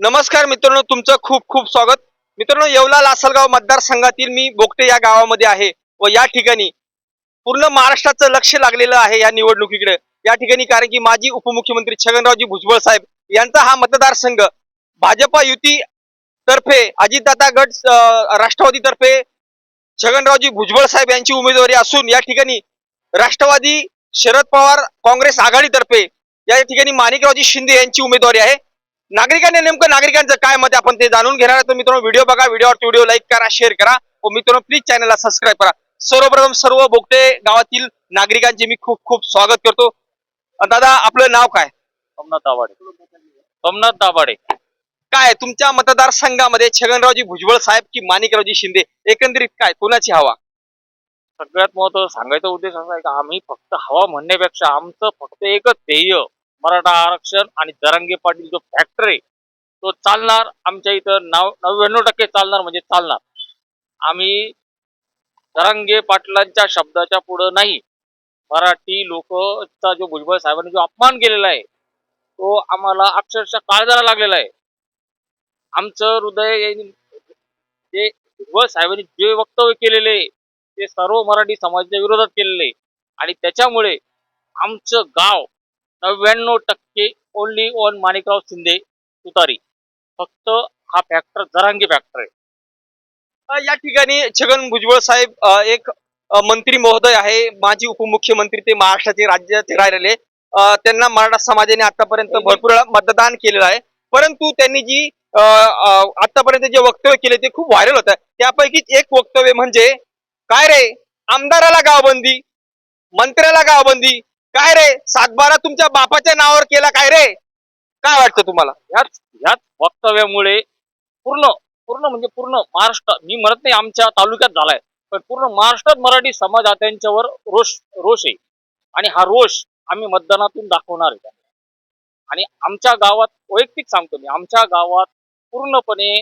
नमस्कार मित्रांनो तुमचं खूप खूप स्वागत. मित्रांनो येवला लासलगाव मतदारसंघातील मी बोगटे या गावामध्ये आहे व या ठिकाणी पूर्ण महाराष्ट्राचं लक्ष लागलेलं आहे या निवडणुकीकडे. या ठिकाणी कारण की माजी उपमुख्यमंत्री छगनरावजी भुजबळ साहेब यांचा हा मतदारसंघ भाजपा युती तर्फे अजितदादा गट राष्ट्रवादीतर्फे छगनरावजी भुजबळ साहेब यांची उमेदवारी असून या ठिकाणी राष्ट्रवादी शरद पवार काँग्रेस आघाडीतर्फे या ठिकाणी माणिकरावजी शिंदे यांची उमेदवारी आहे. नागरिकांनी नेमकं नागरिकांचं काय मत आहे? आपण ते जाणून घेणार आहे. तर मित्रांनो व्हिडिओ बघा व्हिडिओवर व्हिडिओ लाईक करा शेअर करा. व मित्रांनो प्लीज चॅनलला सबस्क्राईब करा. सर्वप्रथम सर्व बोगटे गावातील नागरिकांचे मी खूप खूप स्वागत करतो. दादा आपलं नाव काय? सोमनाथ दाभाडे. सोमनाथ दाभाडे. काय तुमच्या मतदारसंघामध्ये छगनरावजी भुजबळ साहेब की माणिकरावजी शिंदे? एकंदरीत काय कोणाची हवा? सगळ्यात महत्वाचं सांगायचा उद्देश असा आहे की आम्ही फक्त हवा म्हणण्यापेक्षा आमचं फक्त एकच ध्येय मराठा आरक्षण आणि दरंगे पाटील जो फॅक्टर आहे तो चालणार. आमच्या इथं नव नव्याण्णव टक्के चालणार म्हणजे चालणार. आम्ही दरंगे पाटलांच्या शब्दाच्या पुढं नाही. मराठी लोकचा जो भुजबळ साहेबांनी जो अपमान केलेला आहे तो आम्हाला अक्षरशः काळजाला लागलेला आहे. आमचं हृदय यांनी- जे भुजबळ साहेबांनी जे वक्तव्य केलेले आहे, ते सर्व मराठी समाजाच्या विरोधात केलेले आहे. आणि त्याच्यामुळे आमचं गाव नव्याण्णव टक्के ओनली ओन माणिकराव शिंदे तुतारी. फक्त हा फॅक्टर जरांगी फॅक्टर आहे. या ठिकाणी छगन भुजबळ साहेब एक मंत्री महोदय आहे. माजी उपमुख्यमंत्री ते महाराष्ट्राचे राज्याचे राहिलेले. त्यांना मराठा समाजाने आतापर्यंत भरपूर मतदान केलेलं आहे. परंतु त्यांनी जी आतापर्यंत जे वक्तव्य केले ते खूप व्हायरल होत. आहे त्यापैकी एक वक्तव्य म्हणजे काय रे? आमदाराला गावबंदी? मंत्र्याला गावबंदी? काय रे? सातबारा तुमच्या बापाच्या नावावर केला काय रे? काय वाटतं तुम्हाला? ह्याच ह्याच वक्तव्यामुळे पूर्ण पूर्ण म्हणजे पूर्ण महाराष्ट्र मी म्हणत नाही आमच्या तालुक्यात झालाय पण पूर्ण महाराष्ट्रात मराठी समाज हा त्यांच्यावर रोष रोष आहे. आणि हा रोष आम्ही मतदानातून दाखवणार आहे. आणि आमच्या गावात वैयक्तिक सांगतो मी आमच्या गावात पूर्णपणे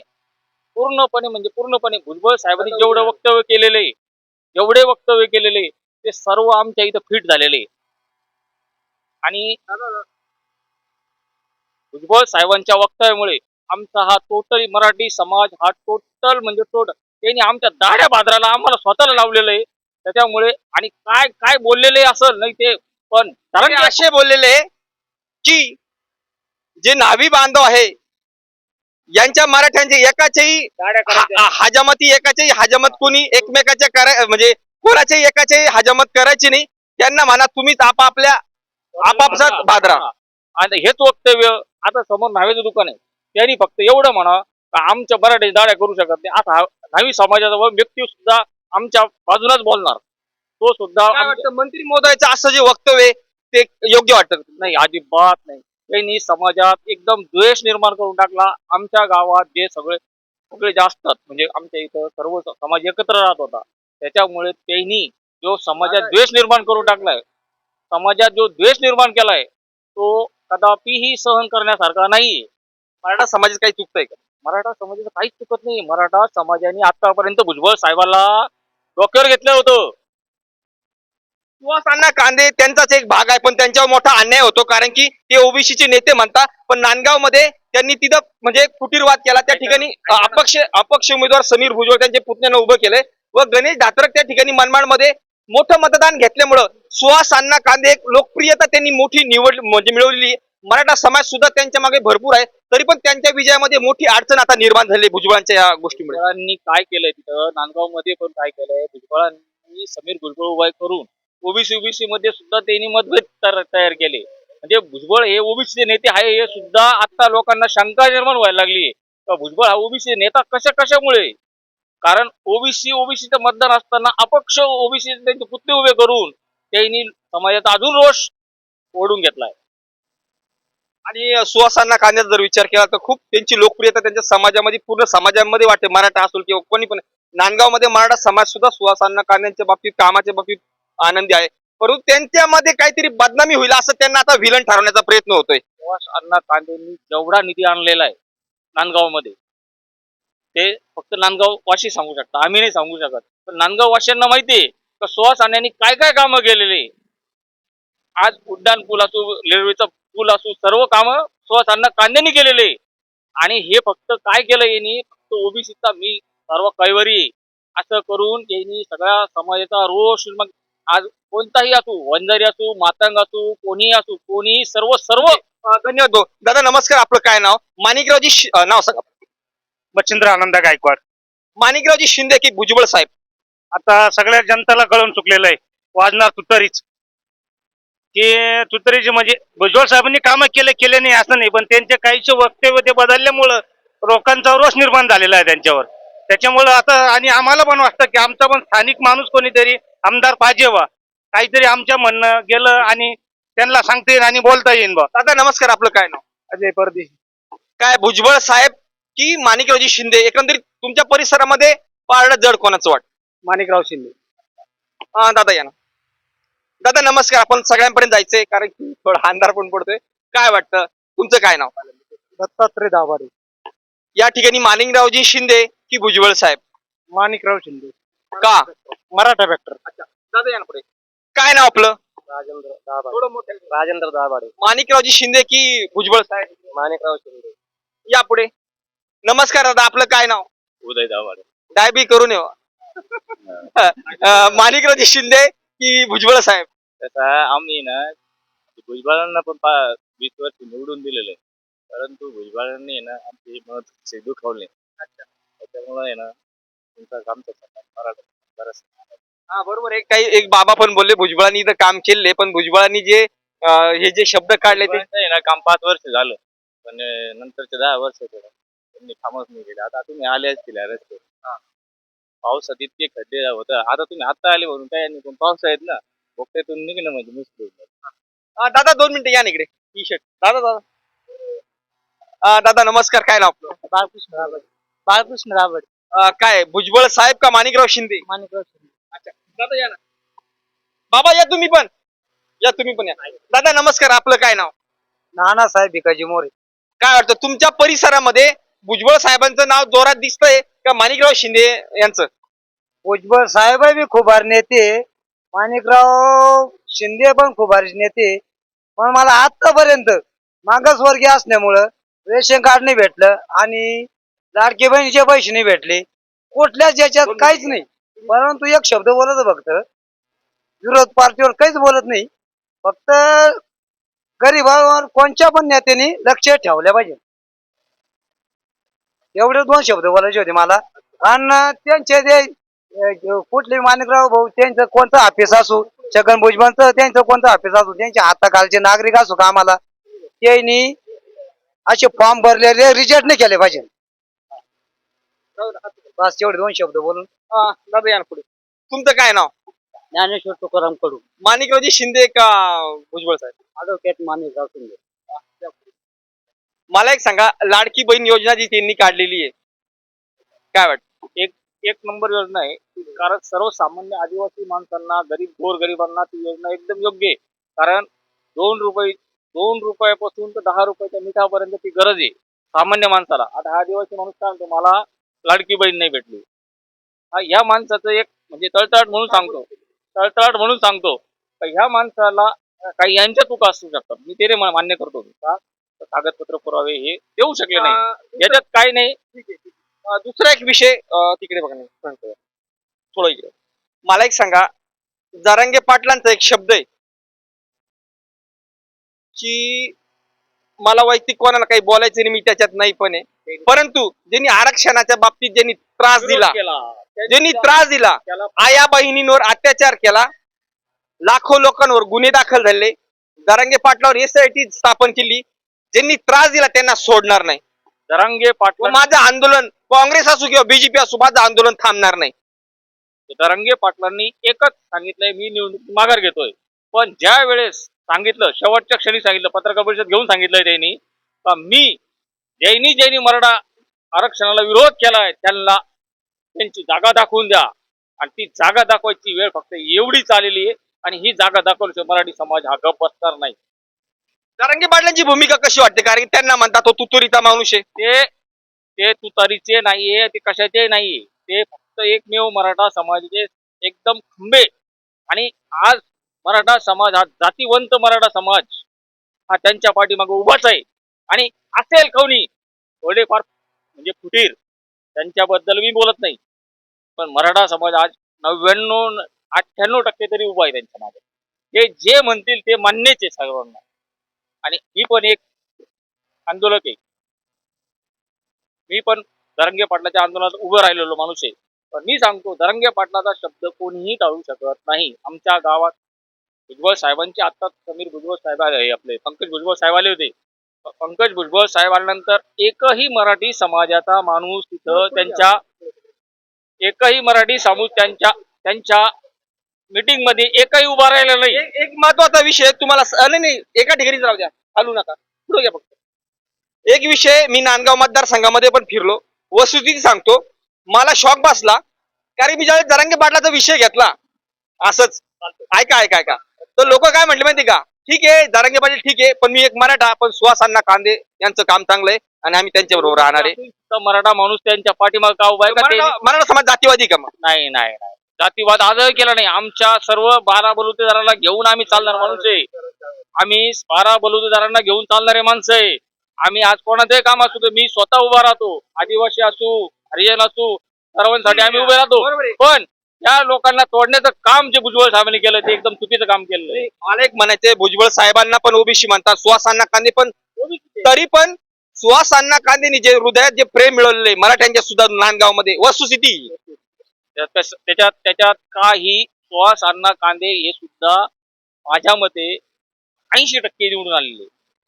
पूर्णपणे म्हणजे पूर्णपणे भुजबळ साहेबांनी जेवढे वक्तव्य केलेले जेवढे वक्तव्य केलेले ते सर्व आमच्या इथं फिट झालेले. आणि भुजबळ साहेबांच्या वक्तव्यामुळे आमचा हा टोटली मराठी समाज हा टोटल म्हणजे टोटल त्यांनी आमच्या दाड्या बाजाराला आम्हाला स्वतःला लावलेलं आहे. त्याच्यामुळे आणि काय काय बोललेले असेल नाही ते पण जरांगे असे बोललेले की जे नावी बांधव आहे यांच्या मराठ्यांचे एकाच्याही हजामती एकाच्याही हजामत कोणी एकमेकाच्या कराय म्हणजे कोणाच्याही एकाच्याही हजामत करायची नाही. त्यांना म्हणा तुम्हीच आपापल्या आपापसात भादरा. हा. आणि हेच वक्तव्य आता समोर न्हाव्याचं दुकान आहे. त्यांनी फक्त एवढं म्हणा का आमच्या मराठी दाड्या करू शकत नाही. आता न्हावी समाजाचा व व्यक्ती सुद्धा आमच्या बाजूलाच बोलणार. तो सुद्धा मंत्री महोदयाचं असं जे वक्तव्य ते योग्य वाटतं? नाही अजिबात नाही. त्यांनी समाजात एकदम द्वेष निर्माण करून टाकला. आमच्या गावात जे सगळे सगळे जे असतात म्हणजे आमच्या इथं सर्व समाज एकत्र राहत होता. त्याच्यामुळे त्यांनी जो समाजात द्वेष निर्माण करून टाकलाय समाजात जो द्वेष निर्माण केलाय तो कदापिही सहन करण्यासारखा नाही मराठा समाजात काही चुकतंय का? मराठा समाजाचं काहीच चुकत नाही मराठा समाजाने आतापर्यंत भुजबळ साहेबाला डोक्यावर घेतलं होतं. सुहास कांदे त्यांचाच एक भाग आहे पण त्यांच्यावर मोठा अन्याय होतो कारण की ते ओबीसीचे नेते म्हणतात पण नांदगावमध्ये त्यांनी तिथं म्हणजे कुटीरवाद केला. त्या ठिकाणी अपक्ष अपक्ष उमेदवार समीर भुजबळ त्यांच्या पुतण्यानं उभं केलंय. व गणेश धात्रक त्या ठिकाणी मनमाडमध्ये मोठं मतदान घेतल्यामुळं सुहास अण्णा कांदे एक लोकप्रियता त्यांनी मोठी निवड म्हणजे मिळवलेली मराठा समाज सुद्धा त्यांच्या मागे भरपूर आहे. तरी पण त्यांच्या विजयामध्ये मोठी अडचण आता निर्माण झाली भुजबळांच्या या गोष्टीमुळे. भुजबळांनी काय केलंय तिथं? नांदगावमध्ये पण काय केलंय? भुजबळांनी समीर भुजबळ उभा करून ओबीसी ओबीसी मध्ये सुद्धा त्यांनी मतभेद तयार केले. म्हणजे भुजबळ हे ओबीसी नेते आहे हे सुद्धा आता लोकांना शंका निर्माण व्हायला लागली भुजबळ हा ओबीसी नेता कशा कशामुळे कारण ओबीसी ओबीसीचं मतदान असताना अपक्ष ओबीसी त्यांचे पुतळे उभे करून त्यांनी समाजाचा अजून रोष ओढून घेतलाय. आणि सुहासांना कांद्याचा जर विचार केला तर खूप त्यांची लोकप्रियता त्यांच्या समाजामध्ये पूर्ण समाजामध्ये वाटते मराठा असेल किंवा कोणी पण. नांदगावमध्ये मराठा समाज सुद्धा सुहासांना कांद्यांच्या बाबतीत कामाच्या बाबतीत आनंदी आहे. परंतु त्यांच्यामध्ये काहीतरी बदनामी होईल असं त्यांना आता विलन ठरवण्याचा प्रयत्न होतोय. सुभाष अण्णा कांदेंनी जेवढा निधी आणलेला आहे नांदगावमध्ये ते फक्त नांदगाव वाशी सांगू शकता. आम्ही नाही सांगू शकत. पण नांदगाव वाशियांना माहिती आहे का सुहास अण्णांनी काय काय कामं केलेले आज उड्डाण पूल असो रेल्वेचा पूल असो सर्व कामं सुहास अण्णा कांद्यानी केलेले आणि हे फक्त काय केलं यांनी? फक्त ओबीसीचा मी सर्व कैवरी असं करून यांनी सगळ्या समाजाचा रोष मग आज कोणताही असू वंजारी असू मातंग असू कोणीही असू कोणी सर्व सर्व. धन्यवाद दादा नमस्कार. आपलं काय नाव? माणिकरावजी नाव सांगा. मच्छिंद्र आनंद गायकवाड. माणिकरावजी शिंदे की भुजबळ साहेब? आता सगळ्या जनतेला कळून चुकलेलं आहे. वाजणार तुतारीच. की तुतारीचे म्हणजे भुजबळ साहेबांनी कामं केले केले नाही असं नाही. पण त्यांचे काहीचे वक्तव्य ते बदलल्यामुळं लोकांचा रोष निर्माण झालेला आहे त्यांच्यावर. त्याच्यामुळं आता आणि आम्हाला पण वाटतं की आमचा पण स्थानिक माणूस कोणीतरी आमदार पाहिजे वा काहीतरी आमच्या म्हणणं गेलं आणि त्यांना सांगता येईल आणि बोलता येईल बा. दादा नमस्कार. आपलं काय नाव? अजय परदेशी. काय भुजबळ साहेब की माणिकरावजी शिंदे एकंदरीत तुमच्या परिसरामध्ये पारडं जड कोणाचं वाट माणिकराव शिंदे. हा दादा या ना. दादा नमस्कार. आपण सगळ्यांपर्यंत जायचंय कारण की थोडा अंधार पण पडतोय. काय वाटतं? तुमचं काय नाव? दत्तात्रय दाभाडे. या ठिकाणी माणिकरावजी शिंदे की भुजबळ साहेब? माणिकराव शिंदे. का? मराठा फॅक्टर दादा या ना पुढे. काय नाव आपलं? राजेंद्र दाभाडे. राजेंद्र दाभाडे. माणिकरावजी शिंदे की भुजबळ साहेब? माणिकराव शिंदे. या पुढे. नमस्कार दादा आपलं काय नाव? उदय दाभाडे. डायबी करून येऊ. अं, माणिकरावजी शिंदे की भुजबळ साहेब? तसा आम्ही ना भुजबळांना पण पा वीस वर्ष निवडून दिलेलं आहे परंतु भुजबळांनी ना आमचे मत दुखावले. त्याच्यामुळे आहे ना तुमचा आमचा समाज मराठा बराच हा बरोबर. एक काही एक बाबा पण बोलले भुजबळांनी इथं काम केले पण भुजबळांनी जे अं, हे जे शब्द काढले ते भुजबळांचं आहे ना काम पाच वर्ष झालं. पण अं, नंतरचे दहा वर्ष केलं त्यांनी कामच नाही केले आता तुम्ही आले असतील या रस्ते पावसात इतके खड्डे होतं. आता तुम्ही आता आले म्हणून काय नाही पण पाऊस आहेत ना. बोगट्यातून निघणं म्हणजे मुश्किल. अं, दादा दोन मिनिटं या ना इकडे. टी शर्ट दादा दादा. अं, दादा नमस्कार. काय नाव आपलं? बाळकृष्ण राबड बाळकृष्ण राबड अं, काय भुजबळ साहेब का माणिकराव शिंदे? माणिकराव शिंदे. अच्छा. दादा या ना. बाबा या तुम्ही पण. या तुम्ही पण या. दादा नमस्कार. आपलं काय नाव? नानासाहेब भिकाजी मोरे. काय वाटतं तुमच्या परिसरामध्ये भुजबळ साहेबांचं नाव जोरात दिसतंय का माणिकराव शिंदे यांचं? भुजबळ साहेब बी खूप भारी नेते. माणिकराव शिंदे पण खूप भारी नेते. पण मला आतापर्यंत मागासवर्गीय असल्यामुळं रेशन कार्ड नाही भेटलं आणि लाडके बहिणीचे पैसे नाही भेटले. कुठल्याच याच्यात काहीच नाही. परंतु एक शब्द बोलत फक्त. विरोध पार्टीवर काहीच बोलत नाही. फक्त गरीबावर कोणत्या पण नेत्याने लक्ष ठेवल्या पाहिजे. एवढे दोन शब्द बोलायचे होते मला. आणि त्यांचे जे कुठले माणिकराव भाऊ त्यांचं कोणतं ऑफिस असू छगन भुजबळचं त्यांचं कोणतं ऑफिस असू त्यांच्या हाताखालचे नागरिक असू का आम्हाला त्यांनी असे फॉर्म भरलेले रिजेक्ट नाही केले पाहिजे. बस एवढे दोन शब्द बोलून. दादा या पुढे. तुमचं काय नाव? ज्ञानेश्वर तुकाराम कडू. माणिकरावजी शिंदे का भुजबळ साहेब? ॲडव्होकेट माणिकराव शिंदे. मला एक सांगा लाडकी बहीण योजना जी त्यांनी काढलेली आहे काय वाटत? एक एक नंबर योजना आहे. कारण सर्वसामान्य आदिवासी माणसांना गरीब गोर गरिबांना ती योजना एकदम योग्य आहे. कारण दोन रुपये दोन रुपयापासून तर दहा रुपयाच्या मिठापर्यंत ती गरज आहे. सामान्य माणसाला. आता हा आदिवासी माणूस काय म्हणतो मला लाडकी बहीण नाही भेटली. हा ह्या माणसाचं एक म्हणजे तळतळाट म्हणून सांगतो. तळतळाट म्हणून सांगतो. ह्या माणसाला काही यांच्या चुका असू शकतात. मी तेरे मान्य करतो. का कागदपत्र पुरावे हे देऊ शकले नाही. याच्यात काही नाही. दुसरा एक विषय तिकडे बघा. थोडं इकडे. मला एक सांगा जारांगे पाटलांचा एक शब्द आहे की मला वैयक्तिक कोणाला काही बोलायचं नाही मी त्याच्यात नाही पण आहे. परंतु ज्यांनी आरक्षणाच्या बाबतीत ज्यांनी त्रास दिला ज्यांनी त्रास दिला आया बहिणींवर अत्याचार केला लाखो लोकांवर गुन्हे दाखल झाले. दरांगे पाटलावर एसआयटी स्थापन केली. ज्यांनी त्रास दिला त्यांना सोडणार नाही. दरांगे पाटला माझं आंदोलन काँग्रेस असो किंवा बीजेपी असो माझं आंदोलन थांबणार नाही. दरांगे पाटलांनी एकच सांगितलंय मी निवडणूक माघार घेतोय. पण ज्या वेळेस सांगितलं शेवटच्या क्षणी सांगितलं पत्रकार परिषद घेऊन सांगितलंय त्यांनी का मी ज्यांनी ज्यांनी मराठा आरक्षणाला विरोध केलाय त्यांना त्यांची जागा दाखवून द्या. आणि ती जागा दाखवायची वेळ फक्त एवढीच आलेली आहे आणि ही जागा दाखवल्याशिवाय मराठी समाज हा गप बसणार नाही. दरांगे पाटलांची भूमिका कशी वाटते? कारण की त्यांना म्हणतात हो, तो तुतुरीचा माणूस आहे. ते ते तुतारीचे नाहीये ते कशाचे नाहीये. ते फक्त एकमेव मराठा समाजाचे एकदम खंबे. आणि आज मराठा समाज हा जातीवंत मराठा समाज हा त्यांच्या पाठीमागे उभाच आहे. आणि असेल कोणी थोडेफार म्हणजे फुटीर त्यांच्याबद्दल मी बोलत नाही. पण मराठा समाज आज नव्याण्णव अठ्ठ्याण्णव टक्के तरी उभा आहे त्यांच्या मागे. ते जे म्हणतील ते मान्यच आहे सर्वांना. आणि मी पण एक आंदोलक आहे. मी पण दरंगे पाटलाच्या आंदोलनात उभं राहिलेलो माणूस आहे. पण मी सांगतो दरंगे पाटलाचा शब्द कोणीही टाळू शकत नाही. आमच्या गावात भुजबळ साहेबांचे आता समीर भुजबळ साहेब आले आपले. पंकज भुजबळ साहेब आले होते. पंकज भुजबळ साहेब आल्यानंतर एकही मराठी समाजाचा माणूस तिथं त्यांच्या एकही मराठी समूह त्यांच्या त्यांच्या मीटिंगमध्ये एकही उभा राहिला नाही. एक एक महत्त्वाचा विषय तुम्हाला स- नाही नाही एका ठिकाणीच राहू द्या. हलू नका. पुढे घ्या फक्त. एक विषय मी नांदगाव मतदारसंघामध्ये पण फिरलो. वस्तुस्थिती सांगतो मला शॉक बसला कारण मी ज्यावेळेस जरांगे पाटलाचा विषय घेतला असंच. ऐका ऐका ऐका. तर लोक काय म्हटले माहिती का? ठीक आहे जरांगे पाटील ठीक आहे पण मी एक मराठा पण सुहास अण्णा कांदे यांचं काम चांगलं आहे आणि आम्ही त्यांच्या बरोबर राहणार आहे. तर मराठा माणूस त्यांच्या पाठीमागे का उभा आहे का ते मराठा मराठा समाज जातीवादी का मग? नाही नाही नाही. जातीवाद आजही केला नाही. आमच्या सर्व बारा बलुतेदारांना घेऊन आम्ही चालणार माणूस आहे. आम्ही बारा बलुतेदारांना घेऊन चालणारे माणसं आहे. आम्ही आज कोणाचंही काम असू दे मी स्वतः उभा राहतो. आदिवासी असू हरिजन असू सर्वांसाठी आम्ही उभे राहतो. पण या लोकांना तोडण्याचं काम जे भुजबळ साहेबांनी केलं ते एकदम चुकीचं काम केलं. मला एक म्हणायचंय भुजबळ साहेबांना पण ओबीसी म्हणतात सुहास अण्णा कांदे पण. तरी पण सुहास अण्णा कांदेनी जे हृदयात जे प्रेम मिळवले मराठ्यांच्या सुद्धा नांदगावमध्ये वस्तुस्थिती. त्याच्यात त्याच्यात काही सुहास अण्णा कांदे हे सुद्धा माझ्या मते ऐंशी टक्के निवडून आलेले.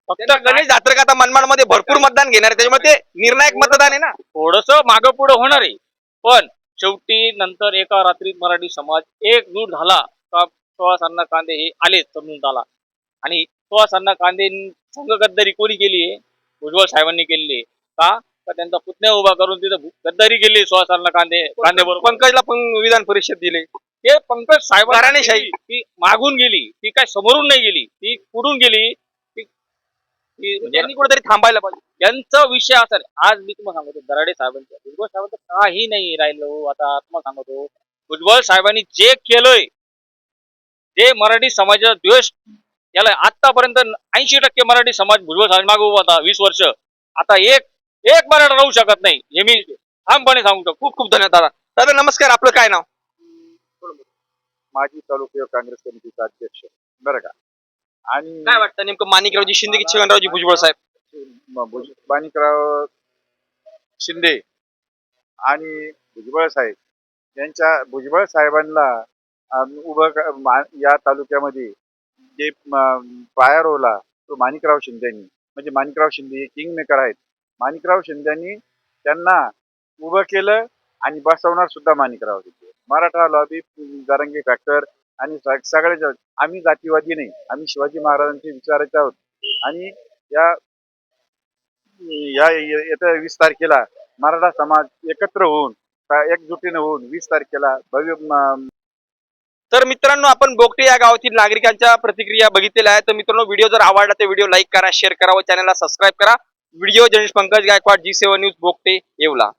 फक्त गणेश जात्रक आता मनमाडमध्ये भरपूर मतदान घेणार आहे. त्याच्यामुळे ते निर्णायक मतदान आहे ना? थोडस मागं पुढे होणार आहे. पण शेवटी नंतर एका रात्रीत मराठी समाज एकजूट झाला का सुहास अण्णा कांदे हे आलेच समजून आला आणि सुहास अण्णा कांदे संघ गद्दारी कोणी केली आहे भुजबळ साहेबांनी केलेली आहे का त्यांचा पुतण्या उभा करून तिथं गद्दारी केली सुहास अण्णा कांदे कांदे बरोबर. पंकजला पण विधान परिषद दिले. ते पंकज साहेब घराणेशाही. ती मागून गेली. ती काय समोरून नाही गेली. ती पुढून गेली. ती- ती म्हणजे त्यांनी कुठेतरी थांबायला पाहिजे. यांचा विषय असा. आज मी तुम्हाला सांगतो दराडे साहेबांचा. भुजबळ साहेबांचं काही नाही राहिलो. आता तुम्हाला सांगतो भुजबळ साहेबांनी जे केलंय जे मराठी समाजाचा द्वेष याला आतापर्यंत ऐंशी टक्के मराठी समाज भुजबळ साहेब मागे उभा होता वीस वर्ष. आता एक एक मराठा राहू शकत नाही हे मी ठामपणे सांगतो खूप खूप धन्यवाद दादा. दादा नमस्कार. आपलं काय नाव? माजी तालुका काँग्रेस समितीचा अध्यक्ष. बरं का? आणि काय वाटतं नेमकं माणिकरावजी शिंदे की छगनरावजी भुजबळ साहेब? भुज- माणिकराव शिंदे आणि भुजबळ साहेब यांच्या भुजबळ साहेबांना उभं क- मा- या तालुक्यामध्ये जे म- पाया रोवला तो माणिकराव शिंदेनी. म्हणजे माणिकराव शिंदे हे किंग मेकर आहेत. माणिकराव शिंदेनी त्यांना उभं केलं आणि बसवणार सुद्धा माणिकराव तिथे मराठा लॉबी जारंगी फॅक्टर आणि सगळे आम्ही जातीवादी नाही. आम्ही शिवाजी महाराजांचे विचारायचे आहोत. आणि या या येत्या वीस तारखेला मराठा समाज एकत्र होऊन एकजुटीने होऊन वीस तारखेला भव्य तर मित्रांनो आपण बोगटे या गावातील नागरिकांच्या प्रतिक्रिया बघितलेल्या आहेत. तर मित्रांनो व्हिडिओ जर आवडला तर व्हिडिओ लाईक करा शेअर करा व चॅनलला सबस्क्राईब करा. Video journalist Pankaj Gaikwad G seven news Bogate Yeola